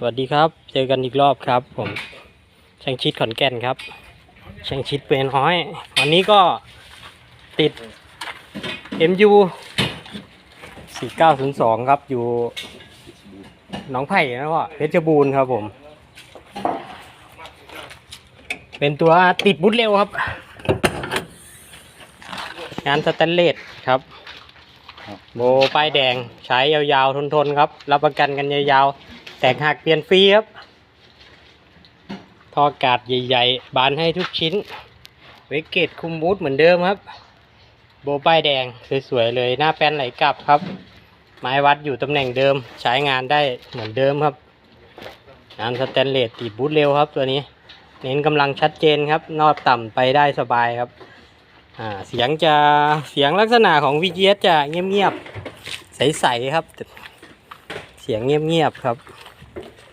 สวัสดีครับ เจอกันอีกรอบครับ ผมช่างชิดขอนแก่นครับช่างชิดเป็นน้อย วันนี้ก็ติด MU 4902 ครับ อยู่หนองไผ่นะพ่อเพชรบูรณ์ครับผม เป็นตัวติดบุตเร็วครับ งานสแตนเลสครับ โบป้ายแดงใช้ยาวๆ ทนๆ ครับ รับประกันกันยาวๆ แตกหักเปลี่ยนฟรีครับท่อกาดใหญ่ ๆ บานให้ทุกชิ้น เวกเกตคุมบูทเหมือนเดิมครับ โบป้ายแดงสวยๆเลยหน้าแป้นไหลกลับครับ ไม้วัดอยู่ตำแหน่งเดิมใช้งานได้เหมือนเดิมครับงานสแตนเลสติดบูทเร็วครับ ตัวนี้ เน้นกำลังชัดเจนครับ นอบต่ำไปได้สบายครับเสียงจะเสียงลักษณะของ VGS จะเงียบๆใสๆครับ เสียงเงียบๆครับ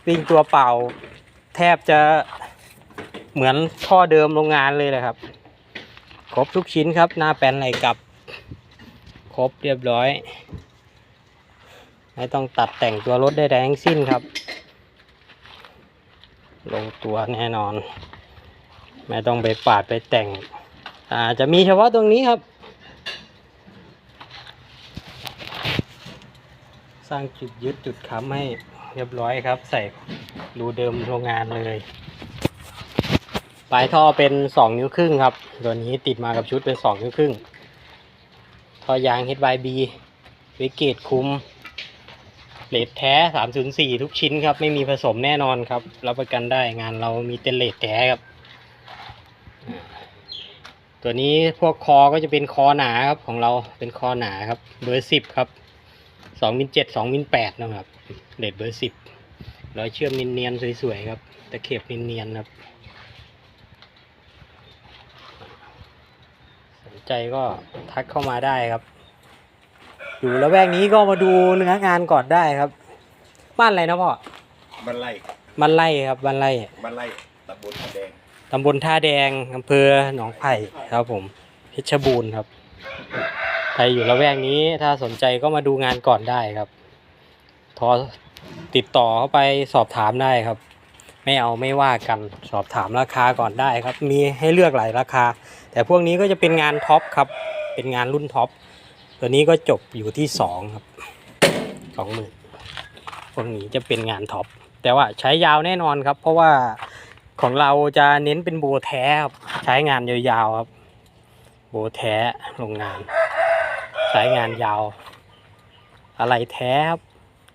วิ่งตัวเปล่า แทบจะเหมือนท่อเดิมโรงงานเลยแหละครับ ครบทุกชิ้นครับ หน้าแป้นไหลกลับ ครบเรียบร้อย ไม่ต้องตัดแต่งตัวรถได้ทั้งสิ้นครับ ลงตัวแน่นอน ไม่ต้องไปปาดไปแต่งอาจะมีเฉพาะตรงนี้ครับ สร้างจุดยึดจุดค้ำให้ เรียบร้อยครับ ใส่รูเดิมโรงงานเลย ปลายท่อเป็นสองนิ้วครึ่งครับ ตัวนี้ติดมากับชุดเป็นสองนิ้วครึ่ง ท่อยาง HYB วิกเกตคุมเลทแท้ 304 ทุกชิ้นครับ ไม่มีผสมแน่นอนครับ รับประกันได้งานเรามีเตนเลทแท้ครับ ตัวนี้พวกคอก็จะเป็นคอหนาครับของเราเป็นคอหนาครับเบอร์สิบครับ สองมิลเจ็ดสองมิลแปดนะครับเลดเบอร์สิบรอยเชื่อมเนียนๆสวยๆครับตะเข็บเนียนๆครับ สนใจก็ทักเข้ามาได้ครับ อยู่ละแวกนี้ก็มาดูเนื้องานก่อนได้ครับ บ้านอะไรนะพ่อบ้านไร่บ้านไร่ครับบ้านไร่บ้านไร่ตำบลผาแดงตำบลท่าแดงอำเภอหนองไผ่ครับผมเพชรบูรณ์ครับ ใครอยู่ละแวกนี้ถ้าสนใจก็มาดูงานก่อนได้ครับทรติดต่อเข้าไปสอบถามได้ครับ ไม่เอาไม่ว่ากันสอบถามราคาก่อนได้ครับ มีให้เลือกหลายราคา แต่พวกนี้ก็จะเป็นงานท็อปครับ เป็นงานรุ่นท็อปตัวนี้ก็จบอยู่ที่สองครับสองหมื่นพวกนี้จะเป็นงานท็อปแต่ว่าใช้ยาวแน่นอนครับ เพราะว่าของเราจะเน้นเป็นโบแท้ครับใช้งานยาวๆครับ โบแท้โรงงาน ใช้งานยาว อะไรแท้ครับ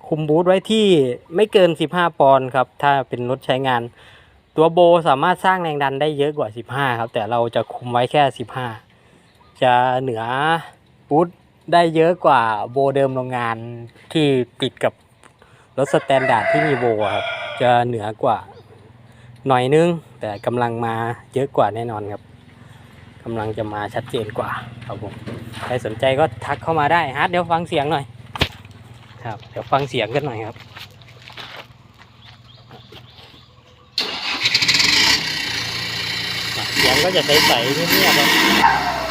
คุมบูทไว้ที่ไม่เกิน 15 ปอนด์ครับ ถ้าเป็นรถใช้งาน ตัวโบสามารถสร้างแรงดันได้เยอะกว่า 15 ครับ แต่เราจะคุมไว้แค่ 15 จะเหนือบูทได้เยอะกว่าโบเดิมโรงงานที่ติดกับรถสแตนดาร์ดที่มีโบครับ จะเหนือกว่าหน่อยนึง แต่กำลังมาเยอะกว่าแน่นอนครับ กำลังจะมาชัดเจนกว่าครับผมใครสนใจก็ทักเข้ามาได้ฮะเดี๋ยวฟังเสียงหน่อย ครับ เดี๋ยวฟังเสียงกันหน่อยครับเสียงก็จะใสๆเงียบๆครับ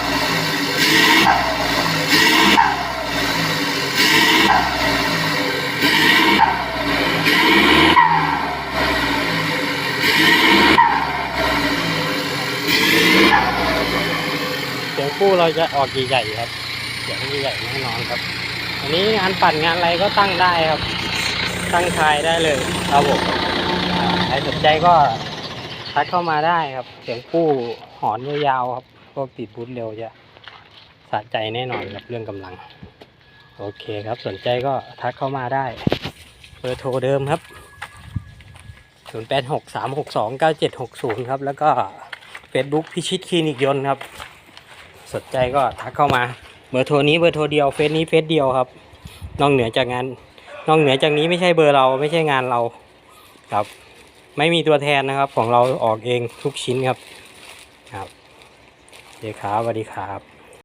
เราจะออกใหญ่ๆครับเสียงใหญ่ๆแน่นอนครับ อันนี้งานปั่นงานอะไรก็ตั้งได้ครับ ตั้งทายได้เลยครับผมใครสนใจก็ทักเข้ามาได้ครับ เสียงคู่หอนยาวๆครับพวกติดบูทเร็วจะสะใจแน่นอนกับเรื่องกำลัง โอเคครับสนใจก็ทักเข้ามาได้เบอร์โทรเดิมครับ 0 8 6 3 6 2 9 7 6 0 ครับ แล้วก็ Facebook พิชิตคลินิกยนต์ครับ สนใจก็ทักเข้ามาเบอร์โทรนี้เบอร์โทรเดียวเฟซนี้เฟซเดียวครับ นอกเหนือจากงานนอกเหนือจากนี้ไม่ใช่เบอร์เราไม่ใช่งานเราครับ ไม่มีตัวแทนนะครับ ของเราออกเองทุกชิ้นครับ ครับโอเคครับสวัสดีครับ